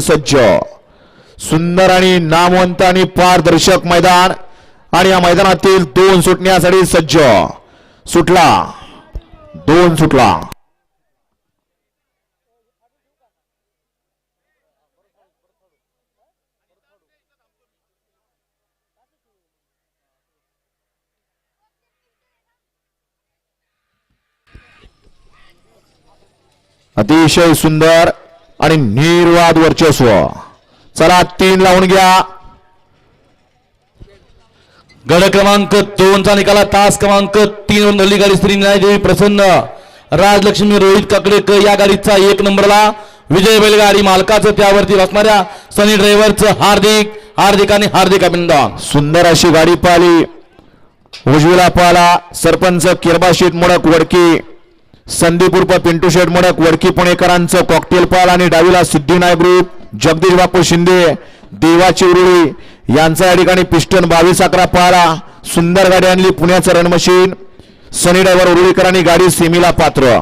सज्ज. सुंदर आणि नामवंत आणि पारदर्शक मैदान आणि या मैदानातील दोन सुटण्यासाठी सज्ज. सुटला. दोन सुटला. अतिशय सुंदर आणि निर्वाद वर्चस्व. चला तीन लावून घ्या. गड क्रमांक दोनचा निकाला तास क्रमांक तीन वर नल्ली गाडी श्री न्यायदेवी प्रसन्न. राजलक्ष्मी रोहित काकडेकर या गाडीचा एक नंबरला. विजय बैलगाडी मालकाचं त्यावरती बसणाऱ्या सनी ड्रायव्हरचं हार्दिक हार्दिक आणि हार्दिक अभिनंदन. सुंदर अशी गाडी पाहिली. उजवीला पाहिला. सरपंच किरबा किरबाशीत मोडक वडकी. संदीप उर्फ पिंटू शेठ मोडक वडकी पुणेकरांचं कॉकटेल पाल आणि डावीला सिद्धिनाय ग्रुप जगदीश बापू शिंदे देवाची उरुळी यांचा या ठिकाणी पिस्टन बावीस अकरा पाला सुंदर गाडी आणली पुण्याचं रणमशीन. सनी डवर उरुळीकरांनी गाडी सेमीला पात्र.